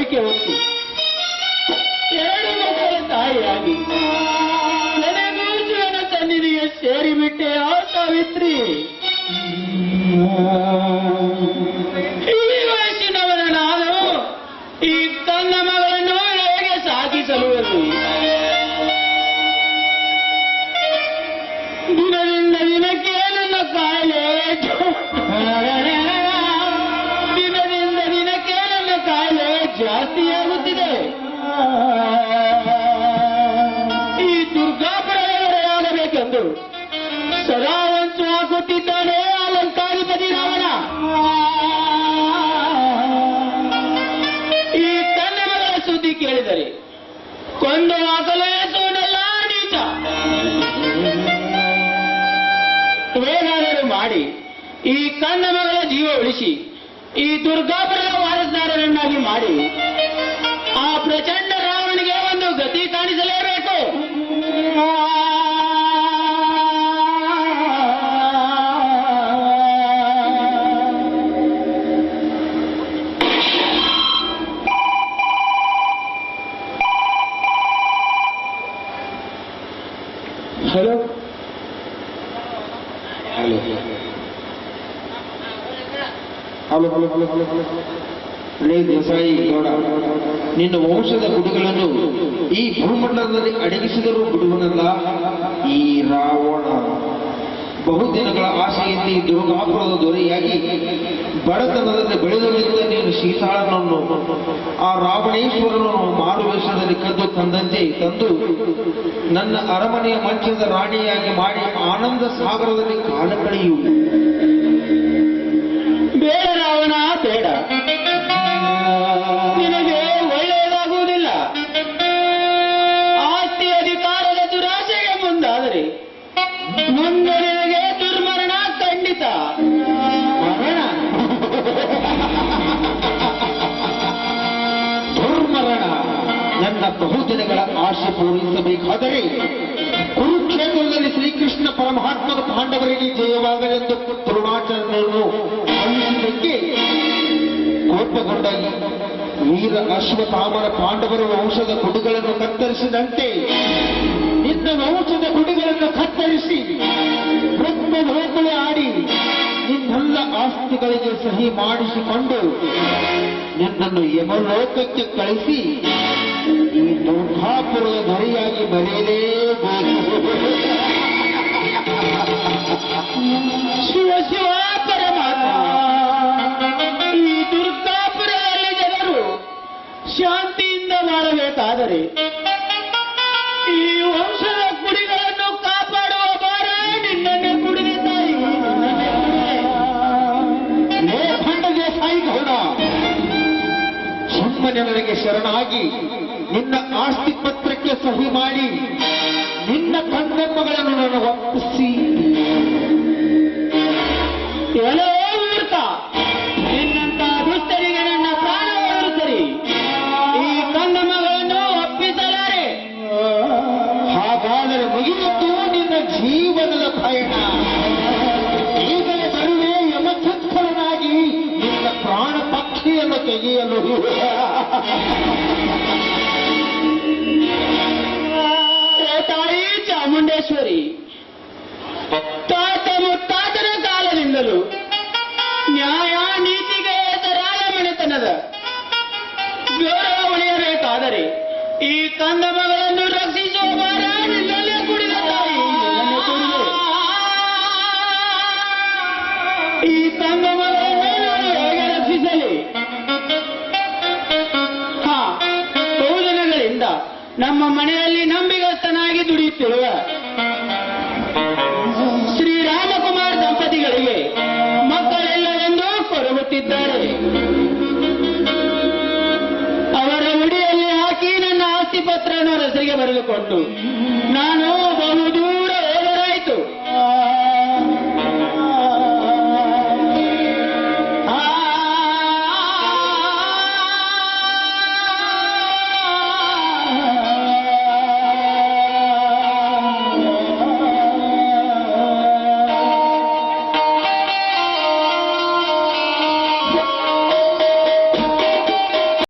ದೇವರಿಗೆ ಅರಿಕೆ ಹೊತ್ತು ಎರಡು ಮಕ್ಕಳ ತಾಯಿಯಾಗಿ ನನಗೂಸುವನ ಸನ್ನಿಧಿಗೆ ಸೇರಿಬಿಟ್ಟೆ ಆ ಸಾವಿತ್ರಿ ಉಳಿಸಿ ಈ ದುರ್ಗಾಪುರದ ವಾರಸ್ದಾರರನ್ನಾಗಿ ಮಾಡಿ ಆ ಪ್ರಚಂಡ ರಾವಣಿಗೆ ಒಂದು ಗತಿ ಕಾಣಿಸಲೇಬೇಕು. ಗೌಡ ನಿನ್ನ ವಂಶದ ಗುಡಿಗಳನ್ನು ಈ ಭೂಮಂಡಲದಲ್ಲಿ ಅಡಗಿಸಿದರೂ ಬಿಡುವನಲ್ಲ, ಈ ರಾವಣ. ಬಹುದಿನಗಳ ಈ ದುರ್ಗಾಪುರದ ದೊರೆಯಾಗಿ ಬಡತನದಲ್ಲಿ ಬೆಳೆದಿದ್ದ ನೀನು ಸೀತಾಳನನ್ನು, ಆ ರಾವಣೇಶ್ವರನನ್ನು ಮಾರುವೇಷದಲ್ಲಿ ಕದ್ದು ತಂದಂತೆ ತಂದು ನನ್ನ ಅರಮನೆಯ ಮಂಚದ ರಾಣಿಯಾಗಿ ಮಾಡಿ ಆನಂದ ಸಾಗರದಲ್ಲಿ ಕಾಲ ಕಳೆಯು ನನ್ನ ಬಹುದಿನಗಳ ಆಶೆ ಪೂರೈಸಬೇಕಾದರೆ ಕುರುಕ್ಷೇತ್ರದಲ್ಲಿ ಶ್ರೀಕೃಷ್ಣ ಪರಮಾತ್ಮನ ಪಾಂಡವರಿಗೆ ಜಯವಾಗಲೆಂದು ದ್ರೋಣಾಚಾರ್ಯರನ್ನು ಕಳುಹಿಸಿದ್ದಕ್ಕೆ ಕೋಪಗೊಂಡ ವೀರ ಅಶ್ವಥಾಮರ ಪಾಂಡವರ ವಂಶದ ಗುಡುಗಳನ್ನು ಕತ್ತರಿಸಿದಂತೆ ನಿನ್ನ ವಂಶದ ಕುಡಿಗಳನ್ನು ಕತ್ತರಿಸಿ ಬ್ರಹ್ಮ ಲೋಕಳೆ ಆಡಿ ನಿನ್ನೆಲ್ಲ ಆಸ್ತಿಗಳಿಗೆ ಸಹಿ ಮಾಡಿಸಿಕೊಂಡು ನಿನ್ನನ್ನು ಯಮಲೋಕಕ್ಕೆ ಕಳಿಸಿ ಪ್ರಾರ್ಥನೆಯ ಗುರಿಯಾಗಿ ಬರೆಯಲೇಬೇಕು. ಶಿವ ಶಿವ ಪರಮಾತ್ಮ. ಈ ದುರ್ಗಾಪುರದಲ್ಲಿ ಜನರು ಶಾಂತಿಯಿಂದ ಮಾಡಬೇಕಾದರೆ ಈ ವಂಶದ ಗುಡಿಗಳನ್ನು ಕಾಪಾಡುವ ಭಾರ ನಿನ್ನನ್ನೇ ಕುಡಿದ ತಾಯಿ. ನೇಖಂಡಗೆ ಸಾಯಿ ಗೌಡ ಸುಮ್ಮ ಜನರಿಗೆ ಶರಣಾಗಿ. ನಿನ್ನ ಆಸ್ತಿ ಪತ್ರಕ್ಕೆ ಸಹಿ ಮಾಡಿ ನಿನ್ನ ಕಣ್ಣಮ್ಮಗಳನ್ನು ನಾನು ಒಪ್ಪಿಸಿ. ಏನೋ ಮೂರ್ಖ ನಿನ್ನಂತ ದುಷ್ಟರಿಗೆ ನನ್ನ ಪ್ರಾಣವನ್ನು ಸರಿ ಈ ಹಾಗಾದರೆ ಮುಗಿಯಿತು ನಿನ್ನ ಜೀವನದ ಪಯಣ. ಈಗಲೇ ಬರುವೆ ಯಮಚಕ್ಕರನಾಗಿ ನಿನ್ನ ಪ್ರಾಣ ಪಕ್ಷಿಯನ್ನು ತೆಗೆಯಲು. ಚಾಮುಂಡೇಶ್ವರಿ. ತಾತ ಮುತ್ತಾತನ ಕಾಲದಿಂದಲೂ ನ್ಯಾಯ ನೀತಿಗೆ ಹೆಸರಾದ ಮನೆತನದ ಗೌರವ ಉಳಿಯಬೇಕಾದರೆ ಈ ಕಂದಮಗಳನ್ನು ರಕ್ಷಿಸುವ ಭಾರ ನಮ್ಮ ಮನೆಯಲ್ಲಿ ನಂಬಿಗಸ್ತನಾಗಿ ದುಡಿಯುತ್ತಿರುವ ಶ್ರೀರಾಮಕುಮಾರ್ ದಂಪತಿಗಳಿಗೆ ಮಕ್ಕಳೆಲ್ಲವೆಂದು ಕೊರಗುತ್ತಿದ್ದಾರೆ. ಅವರ ಉಡಿಯಲ್ಲಿ ಹಾಕಿ ನನ್ನ ಆಸ್ತಿ ಪತ್ರವನ್ನು ಹೆಸರಿಗೆ ಬರೆದುಕೊಟ್ಟು